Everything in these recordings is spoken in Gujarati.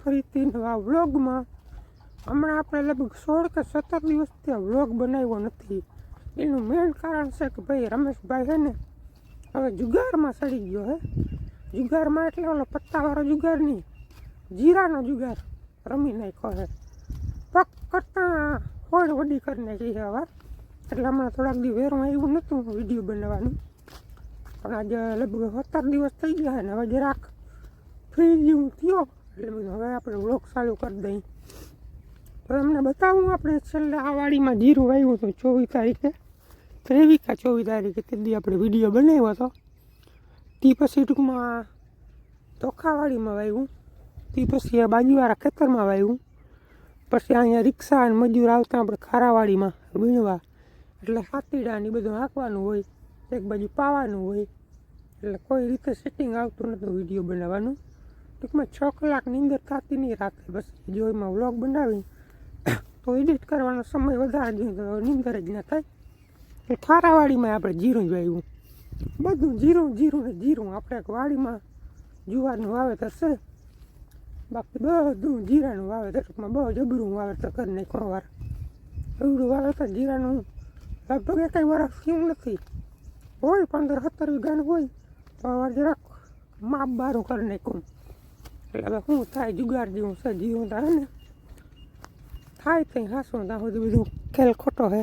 ફરીથી નવા વ્લોગમાં. હમણાં આપણે લગભગ સોળ કે સત્તર દિવસથી આ વ્લોગ બનાવ્યો નથી. એનું મેઇન કારણ છે કે ભાઈ રમેશભાઈ છે ને, હવે જુગારમાં સડી ગયો હે. જુગારમાં એટલે ઓલો પત્તાવાળો જુગાર નહીં, જીરાનો જુગાર રમી નાખ્યો હે. પગ કરતાં હોડ વડી કરી નાખી છે હવે. એટલે હમણાં થોડાક દી વેરું આવ્યું નહોતું વીડિયો બનાવવાનું. પણ આજે લગભગ સત્તર દિવસ થઈ ગયા હે ને, હવે જરાક ફ્રી જેવું થયો. એટલે બધું હવે આપણે વ્લોગ ચાલુ કરી દઈએ. તો તમને બતાવું આપણે છેલ્લે આ વાડીમાં જીરું વાવ્યું હતું ચોવીસ તારીખે. ત્રેવીસ કા ચોવીસ તારીખે તે દી આપણે વીડિયો બનાવ્યો હતો. તે પછી ટૂંકમાં ધોખાવાડીમાં વાવ્યું તે પછી આ બાજુવાળા ખેતરમાં વાવ્યું પછી અહીંયા રિક્ષા અને મજૂર આવતા આપણે ખારાવાડીમાં વીણવા. એટલે હાથીડા ને બધું હાંકવાનું હોય, એક બાજુ પાવાનું હોય. એટલે કોઈ રીતે સેટિંગ આવતું નહોતું વીડિયો બનાવવાનું. ટૂંકમાં છ કલાક નીંદર થતી નહીં રાતે બસ જો એમાં વ્લોગ બનાવી તો એડિટ કરવાનો સમય વધારે જોઈએ તો નીંદર જ ના થાય. એ ખારાવાડીમાં આપણે જીરું જ વાવ્યું બધું જીરું જીરું ને જીરું આપણે વાડીમાં જુવારનું વાવેતર છે. બાકી બધું જીરાનું વાવેતર, ટૂંકમાં બહુ જબરું વાવેતર કરી નાખ્યું વાર એવડું વાવેતર, જીરાનું લગભગ એક વર્ષ થયું નથી. હોય પંદર, સત્તર વીઘાનું હોય, તો જરાક માપ બારું કરી નાખ્યું. એટલે હવે શું થાય, જુગાર જેવું છે, જીવું તારે ને. થાય ત્યાં હાસું ત્યાં સુધી બધું ખેલ ખોટો હે.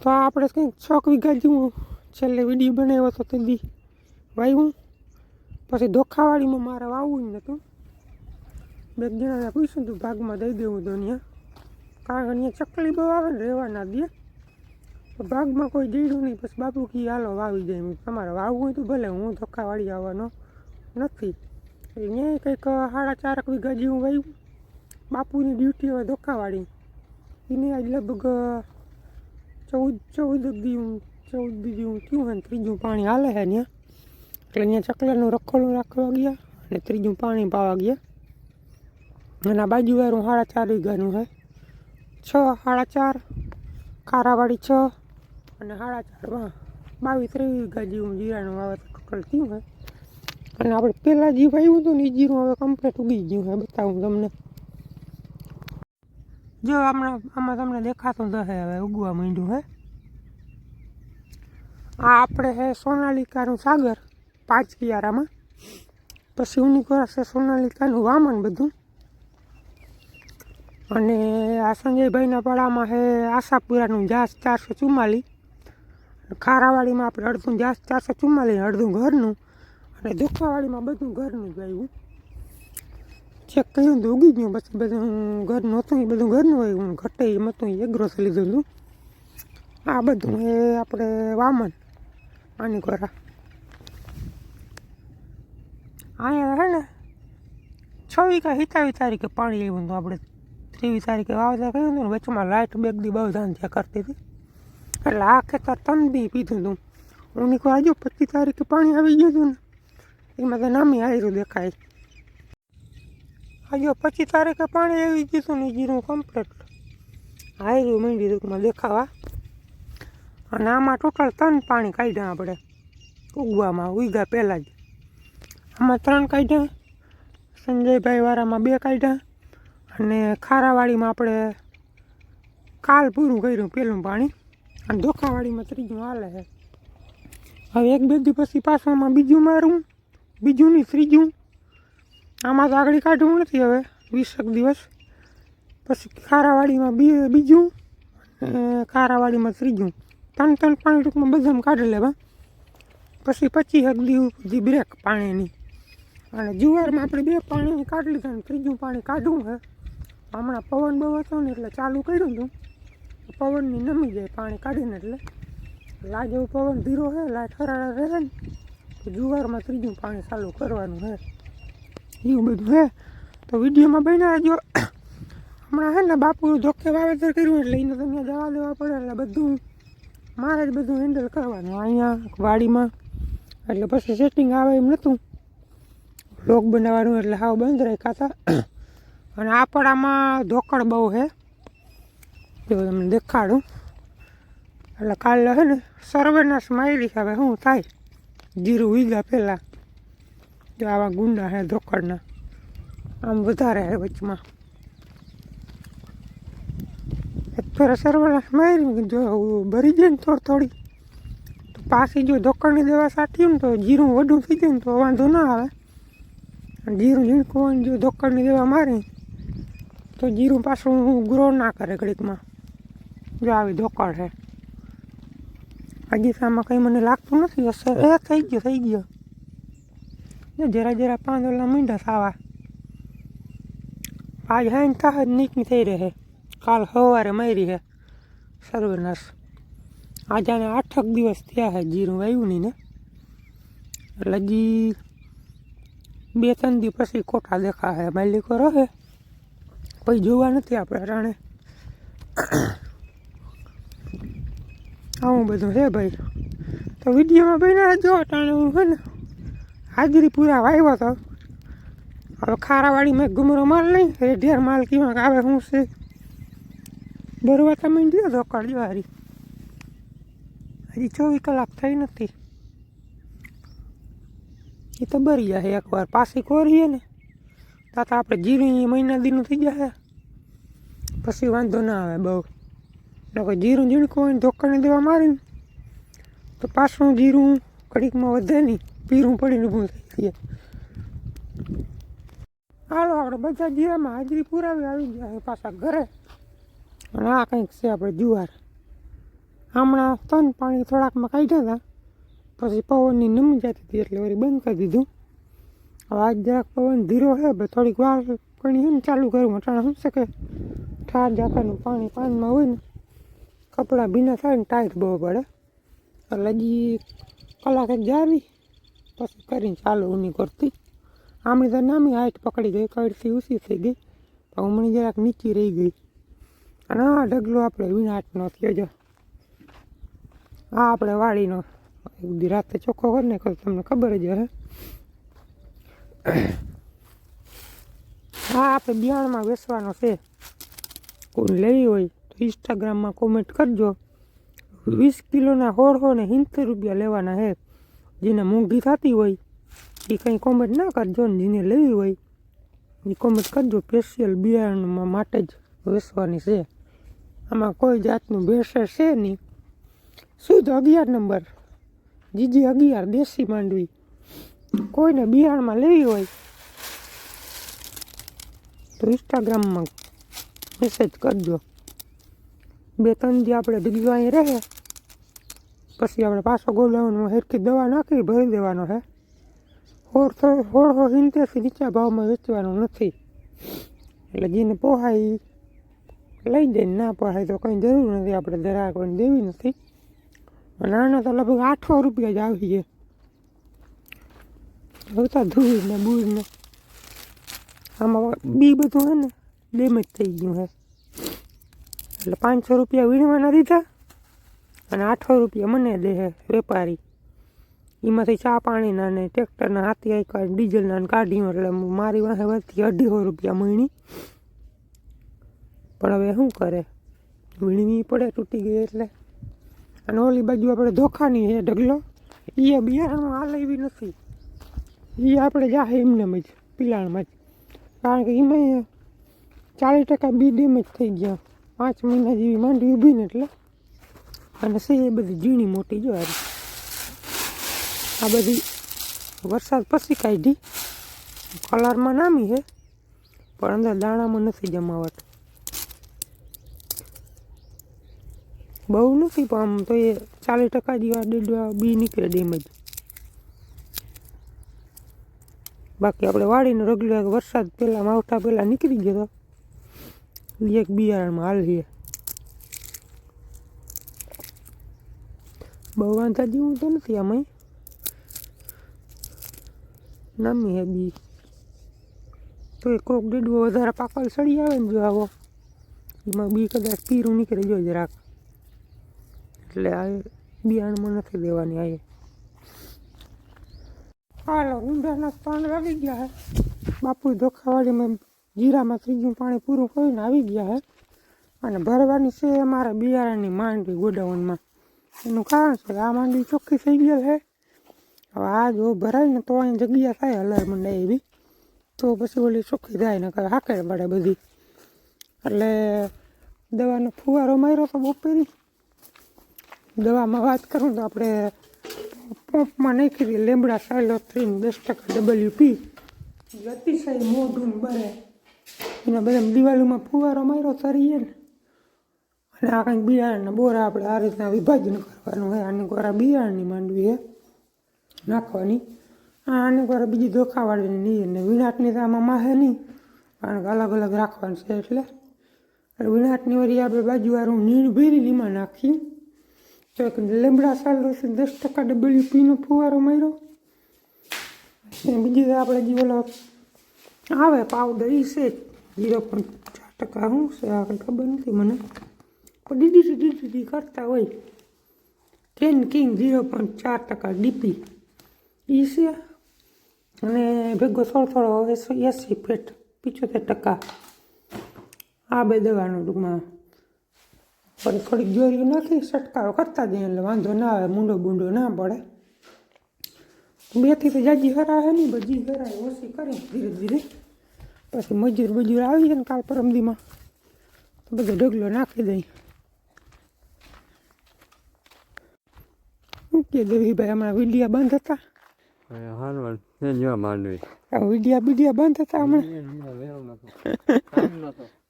તો આપણે કંઈક છ વીઘા જેવું છેલ્લે વીડિયો બનાવ્યો હતો તે દી. વાવ્યું પછી ધોખાવાળીમાં મારે વાવવું જ નહોતું બે જણાને પૂછ્યું હતું ભાગમાં દઈ દેવું તો અહીંયા કારણ કે અહીંયા ચકલી બહુ આવે ને રહેવા ના દે ભાગમાં કોઈ જઈડું નહીં, પછી બાપુ કી હાલો વાવી જાય તમારે વાવવું હોય તો ભલે, હું ધોખાવાળી આવવાનો નથી. એટલે અહીંયા કંઈક સાડા ચારક વીઘા જેવું વાવ્યું. બાપુની ડ્યુટી હોય ધોકાવાળી એને આજ લગભગ ચૌદ ચૌદ દીવું ચૌદ દી જેવું થયું હોય ને ત્રીજું પાણી હાલે છે ત્યાં એટલે અહીંયા ચકલાનું રખોડું રાખવા ગયા અને ત્રીજું પાણી પાવા ગયા. અને આ બાજુવાળું સાડા ચાર વીઘાનું છે છ, સાડા ચાર, ખારાવાળી છ અને સાડા ચાર વાહ બાવીસ, ત્રેવીસ વીઘા જેવું જીરાનું વાવેતર ટોટલ થયું છે અને આપણે પહેલાં જે વાવ્યું હતું ને એ જીરું હવે કમ્પ્લીટ ઉગી ગયું છે, બતાવું તમને. જો હમણાં આમાં તમને દેખાતું તો હવે ઉગવા માંડ્યું હે આ આપણે હે સોનાલિકાનું સાગર પાંચ કિયારામાં પછી ઉનિકોરા છે સોનાલિકાનું વામન બધું. અને આ સંજયભાઈના પડામાં છે આશાપુરાનું જાસ ચારસો ચુમ્માલીસ. ખારાવાડીમાં આપણે અડધું જાસ ચારસો ચુમ્માલીસ અડધું ઘરનું. અને દુખાવાળીમાં બધું ઘરનું જ આવ્યું. ચેક કર્યું તો ઉગી ગયું, પછી બધું ઘરનું હતું એ બધું ઘરનું હોય હું ઘટે એમ હતું એગ્રોસ લીધું હતું. આ બધું એ આપણે વામન, આની કોરા અહીંયા હે ને છ કાંઈ સિત્તાવીસ તારીખે પાણી આવ્યું હતું આપણે. ત્રેવીસ તારીખે વાવતા કહ્યું હતું ને વચમાં લાઇટ બેગ દી બહુ ધાન થયા કરતી હતી. એટલે આ ખેતર તન બી પીધું હતું. હું નીકળો આજુ પચીસ તારીખે પાણી આવી ગયું હતું ને. એમાં તો નામી આયરું દેખાય. આજે પચીસ તારીખે પાણી આવી ગયું ને જીરું કમ્પ્લીટ આયરું માંડી ટૂંકમાં દેખાવા. અને આમાં ટોટલ ત્રણ પાણી કાઢ્યા આપણે. ઉગવામાં, ઉગ્યા પહેલાં જ. આમાં ત્રણ કાઢ્યા, સંજયભાઈ વાળામાં બે કાઢ્યા, અને ખારાવાડીમાં આપણે કાલ પૂરું કર્યું પેલું પાણી. અને ધોખાવાડીમાં ત્રીજું હાલે છે. હવે એક બે દી પછી પાછળમાં બીજું મારું. બીજું નહીં, ત્રીજું. આમાં તો આગળ કાઢવું નથી હવે, વીસેક દિવસ. પછી ખારાવાડીમાં બી, બીજું અને ખારાવાડીમાં ત્રીજું. ત્રણ ત્રણ પાણી ટૂંકમાં બધામાં કાઢી લેવા પછી પચીસ એક સુધી બ્રેક પાણીની. અને જુવારમાં આપણે બે પાણી કાઢી લીધા ને ત્રીજું પાણી કાઢવું હે હમણાં પવન બહુ હતો ને એટલે ચાલુ કર્યું હતું. પવનની નમી જાય પાણી કાઢીને એટલે. લાગે એવું પવન ધીરો હે લાઈટ હરાળા રહે ને. તો જુવારમાં ત્રીજું પાણી ચાલુ કરવાનું છે એવું બધું હે. તો વિડીયોમાં બન્યા જો હમણાં હે ને બાપુ ધોકે વાવેતર કર્યું એટલે એને તમને જવા દેવા પડે એટલે બધું મારે જ બધું હેન્ડલ કરવાનું અહીંયા વાડીમાં. એટલે પછી સેટિંગ આવે એમ નહોતું લોક બનાવવાનું એટલે હાવ બંધ રાખ્યા હતા. અને આપણામાં ધોકડ બહુ હે. જો તમને દેખાડું. એટલે કાલે છે ને સર્વેનાશ મારી હવે શું થાય? જીરું વીઘા પહેલાં જો આવા ગુંડા હે ધોકડના. આમ વધારે હે વચમાં. ફેર સરવડા મારી જો ભરી જાય ને થોડી થોડી. તો પાછી જો ધોકડની દવા સાટીએ ને તો જીરું વડું થઈ જાય ને તો વાંધો ના આવે. જીરું ઝીણકું જો ધોકડની દવા મારી, તો જીરું પાછું ગ્રો ના કરે ઘડીકમાં. જો આવી ધોકડ છે આમાં કંઈ મને લાગતું નથી. હશે, એ થઈ ગયો થઈ ગયો. જરા જરા ઓલા મીંડા સાવા આજ હાઈન થાય જ નીકળી થઈ રહે. કાલ સવારે મારી હે. સર્વનાશ આજે આને આઠક દિવસ થયા હે જીરું વાયું નહીં ને. એટલે હજી બે ત્રણ દી પછી ખોટા દેખા હે માલિકો રહે. પછી જોવા નથી આપણે રાણે. આવું બધું છે ભાઈ. તો વિડીયોમાં બન્યા જો ટાણે હું છે ને હાજરી પૂરા વાવ્યો હતો હવે ખારાવાડીમાં ગુમરો માલ નહીં રેઢિયાર માલ કેવા આવે શું છે. બરોબર તમે દો તો કરજો હારી. હજી ચોવીસ કલાક થઈ નથી. એ તો બરી જાય એકવાર. પાછી કોરીએ ને, તો તો આપણે જીરી મહિના દીનું થઈ જાય. પછી વાંધો ના આવે બહુ. એટલે જીરું ઝીણકું હોય ને ધોકાને દેવા મારીને, તો પાછું જીરું ઘડીકમાં વધે નહીં, પીરું પડીને ઊભું થઈ જાય. હાલો, આપણે બધા જીરામાં હાજરી પુરાવી આવી ગયા પાછા ઘરે. અને આ કંઈક છે આપણે જુવાર. હમણાં તન પાણી થોડાકમાં કાઢ્યા હતા, પછી પવનની નમી જતી હતી એટલે વળી બંધ કરી દીધું. હવે આજ જરાક પવન ધીરો હે ભાઈ થોડીક વાર પાણી હે ને ચાલુ કરવું, અટાણે શું શકે ઠાર જાકાનું પાણી પાનમાં હોય ને કપડાં ભીના થાય ને ટાઈટ બહુ પડે. એટલે હજી કલાક એક જાવી, પછી કરીને ચાલુ ઉની કરતી. આમણી તો નામી હાઈટ પકડી ગઈ કડથી ઊંચી થઈ ગઈ તો ઉમણી જરાક નીચી રહી ગઈ. અને આ ઢગલો આપણે વિનાટનો થયો જો. આ આપણે વાડીનો દી રાતે ચોખ્ખો કરી નાખ્યો તમને ખબર જ હે. હા આપણે બિયાણમાં વેચવાનો છે. કોઈ લેવી હોય ઇન્સ્ટાગ્રામમાં કોમેન્ટ કરજો. વીસ કિલોના હોળસો ને સિત્તેર રૂપિયા લેવાના છે. જેને મોંઘી થતી હોય, એ કંઈ કોમેન્ટ ના કરજો ને જેને લેવી હોય, એ કોમેન્ટ કરજો. સ્પેશિયલ બિયારણમાં માટે જ વેચવાની છે. આમાં કોઈ જાતનું ભેળસેળ છે નહીં. શુદ્ધ અગિયાર નંબર. જીજી અગિયાર દેશી માંડવી. કોઈને બિહારમાં લેવી હોય, તો ઇન્સ્ટાગ્રામમાં મેસેજ કરજો. બે ત્રણ દી આપણે ડીગલો અહીં રહે, પછી આપણે પાછો ગોલાવાનું હેરકી દવા નાખી, ભરી દેવાનો છે હોળ હોળસો સિત્તેરથી નીચા ભાવમાં વેચવાનું નથી. એટલે જેને પોહાય, લઈ જઈને ના પોહાય તો કંઈ જરૂર નથી, આપણે જરા કોઈને દેવી નથી. નાના તો લગભગ આઠસો રૂપિયા જ આવી છે. જોતા ધૂળ ને બૂળ ને, આમાં બી બધું હે ને ડેમેજ થઈ ગયું હે. એટલે પાંચસો રૂપિયા વીણવાના દીધા અને આઠસો રૂપિયા મને દે વેપારી. એમાંથી ચા પાણીના ને ટ્રેક્ટરના હાથી આઈકા ડીઝલના કાઢ્યું એટલે મારી પાસે વધતી અઢીસો રૂપિયા મહિની પણ હવે શું કરે? વીણવી પડે તૂટી ગઈ એટલે. અને ઓલી બાજુ આપણે ધોખાની છે ઢગલો. એ બિયારણમાં હાલ એવી નથી. એ આપણે જાહે એમને જ પિલાણમાં જ કારણ કે એમાં ચાલીસ ટકા બી ડેમેજ થઈ ગયા. પાંચ મહિના જેવી માંડવી ઊભી ને એટલે અને સહી એ બધી ઝીણી મોટી જો આ બધી વરસાદ પછી કાઢી. કલરમાં નામી છે પણ અંદર દાણામાં નથી જમાવટ. બહુ નથી, પણ આમ તો એ ચાલીસ ટકા જેવા ડેડવા બી નીકળે ડેમેજ બાકી આપણે વાડીને રગલો વરસાદ પહેલાં, માવઠા પહેલાં નીકળી ગયો તો એક બિયારણમાં હાલીએ બહુ વાંધા જેવું તો નથી આમાં નમી હે બી. તો એ કોક ડેડવો વધારે પાકલ સડી આવે ને જો આવો. એમાં બી કદાચ પીરું નીકળે જો જરાક. એટલે આ બિયારણમાં નથી દેવાની, આ હાલો ઊંડાના ત્રણ વાગી ગયા બાપુ ધોખાવાડીમાં જીરામાં ત્રીજું પાણી પૂરું કરીને આવી ગયા હે. અને ભરવાની છે અમારા બિયારણની માંડવી ગોડાઉનમાં. એનું કારણ છે આ માંડવી ચોખ્ખી થઈ ગયેલ છે હવે આ જો ભરાય ને તો અહીં જગ્યા થાય હલાર મંડાય એવી. તો પછી ઓલી ચોખ્ખી થાય ને કાંઈ હાકે પડે બધી. એટલે દવાનો ફુવારો માર્યો તો બપોરી. દવામાં વાત કરું તો આપણે પંપમાં નાખી દીધી લીમડા સાયલો થઈને દસ ટકા ડબલ્યુ પી અતિશય મોઢું ને બરે એના બધા દિવાળીમાં ફુવારો માર્યો તરીએ ને અને આ કંઈક બિયારણના બોરા આપણે આ રીતના વિભાજન કરવાનું હોય. આની કોરા બિયારણની માંડવી હે, નાખવાની. આની કોરા બીજી ધોખાવાળીની નહીં ને વિરાટની તો આમાં માહે નહીં. કારણ કે અલગ અલગ રાખવાનું છે એટલે. એટલે વિરાટની વળી આપણે બાજુવાળું નીણ ભેરી એમાં નાખી. તો એક લીમડા સાલો છે દસ ટકા ડબલ્યુ પીનો ફુવારો માર્યો. બીજી આપણે જે ઓલો આવે પાવડર એ છે ઝીરો પોઈન્ટ ચાર ટકા શું છે, આ કંઈ ખબર નથી મને. પણ ડીડી ડીડી કરતા હોય. ટ્રેન કિંગ ઝીરો પોઈન્ટ ચાર ટકા ડીપી. એ છે, અને ભેગો થોડો થોડો એસો ફેટ, પિચોતેર ટકા. આ બે દવાનું ટૂંકમાં. પણ થોડીક જોરીઓ નાખી છટકારો કરતા જઈએ, એટલે વાંધો ના આવે, મૂંડો બૂંડો ના પડે. બેથી તો જાજી હરાવે નહીં, બધી હરાય ઓછી કરી ધીરે ધીરે પછી મજૂર બજૂર આવી જાય ને કાલ પરમદીમાં તો બધો ઢગલો નાખી દઈ શું કે દેવીભાઈ હમણાં વિડિયા બંધ હતા? વિડિયા બીડિયા બંધ હતા હમણાં?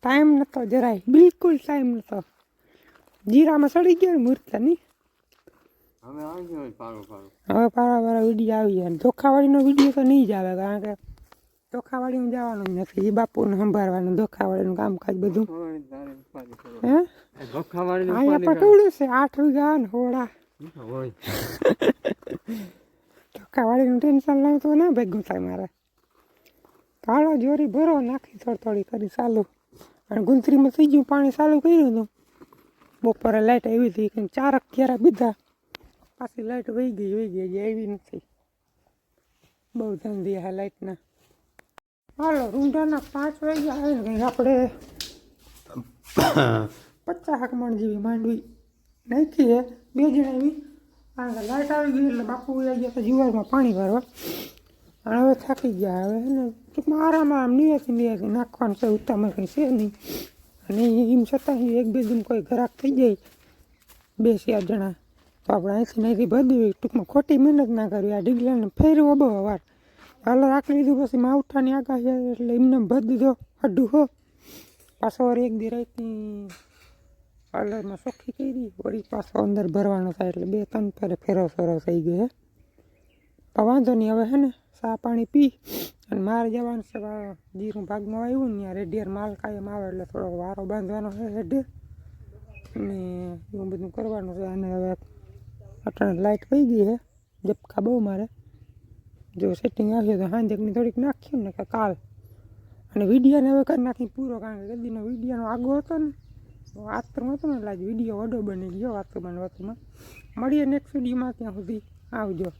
ટાઈમ નતો. જરાય. બિલકુલ ટાઈમ નતો. જીરામાં સડી ગયા ને મૂર્તા નહીં હવે પારા પારા વીડિયો આવી જાય. ધોખાવાળીનો વીડિયો તો નહીં જ આવે કારણ કે ધોખાવાળીમાં જવાનું નથી. એ બાપુને સંભાળવાનું ધોખાવાળીનું કામકાજ બધું. હે? અહીંયા પણ કેવડું છે. આઠ વીઘા ને હોળા. ધોખાવાળીનું ટેન્શન લઉં તો ના ભેગું થાય મારે. કાળો જોરી ભરો નાખી થોડી થોડી કરી ચાલુ. અને ગુંથરીમાં થઈ ગયું પાણી ચાલુ કર્યું હતું. બપોરે લાઇટ આવી હતી કંઈક ચારક ઘેરા બીધા પાછી લાઇટ વહી ગઈ વહી ગઈ હજી આવી નથી. બહુ ધંધી હા લાઇટના હાલો રૂંઢાના પાંચ વાગ્યા આવે ને ભાઈ, આપણે પચાસ મણ જેવી માંડવી નાખી છે. બે જણા એવી. કારણ કે લાઇટ આવી ગઈ એટલે બાપુ આવી ગયા તો જુવારમાં પાણી ભરવા. અને હવે થાકી ગયા. હવે હે ને, ટૂંકમાં આરામ આરામ નિયાસી નિયાસી નાખવાનું છે ઉતામાં કંઈ છે નહીં. અને એમ છતાં એક બે દિન કોઈ ઘરાક થઈ જાય, બે ચાર જણા. તો આપણે અહીંથી અહીંથી ભરી ટૂંકમાં ખોટી મહેનત ના કરવી. આ ઢીગલાને ફેરવો બહુ વાર હાલો રાખી લીધું પછી માવઠાની આગાહી એટલે એમને ભરી દીધો અડ્ડું હો. પાછો વળી એક દી રાતની પાર્લરમાં ચોખ્ખી કરી, વળી પાછો અંદર ભરવાનો થાય, એટલે બે ત્રણ ફેરે ફેરો ફેરો થઈ ગયો, હે. તો વાંધો નહીં, હવે, હે ને, ચા પાણી પી અને મારે જવાનું છે જીરું ભાગમાં આવ્યું ને ત્યાં રેડિયર માલ કાયમ આવે, એટલે થોડો વારો બાંધવાનો છે, રેડિયર. અને એવું બધું કરવાનું છે, અને હવે અટાણે લાઇટ વહી ગઈ છે જપકા બહુ મારે. જો સેટિંગ આવશે તો હાંજેકની થોડીક નાખ્યું ને કે કાલ. અને વિડીયોને હવે કરી નાખી પૂરો, કારણ કે ગદીનો વિડીયોનો આગો હતો ને વાતમાં હતો ને એટલે આજ વીડિયો વડો બની ગયો વાતરૂમ વાતરૂમમાં મળીએ નેક્સ્ટ વિડીયોમાં, ત્યાં સુધી આવજો.